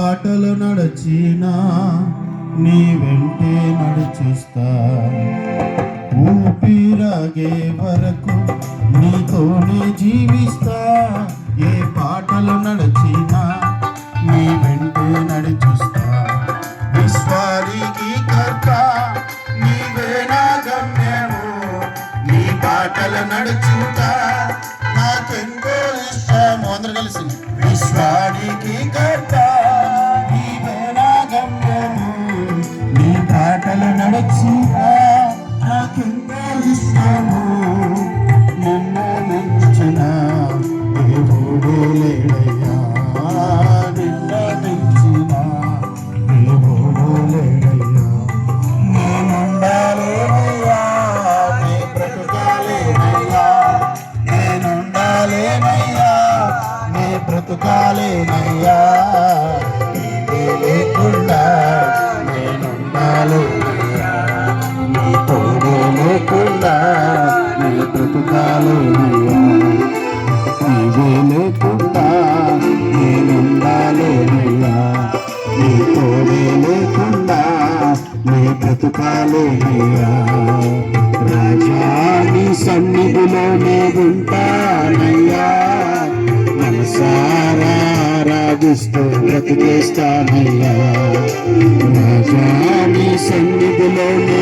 బాటలు నడచినా నీ వెంటే నడుచుస్తా. ఊపిరాగే వరకు నీతోనే జీవిస్తా. ఏ బాటలు నడచినా నీ వెంటే నడుచుస్తా. విశ్వానికి కర్త నీవేనా గమ్యము. నీ బాటలు నడుచుతా నాకెంతో ఇష్టము. అందరూ కలిసి విశ్వానికి కర్త. బ్రతుకాలేనయ్యా నీవే లేకుండా నేనున్నాను నీ తోడు లేకుండా నీ బ్రతుకాలేనయ్యా నీవే లేకుండా నేనున్నాలేనయ్యా నీ తోడే లేకుండా నీ బ్రతుకాలేనయ్యా రాజా నీ సన్నిధిలోనే ఉంటానయ్యా సాగిస్తూ బ్రతికేస్తానయ్యా. రాజా సన్నిధిలోనే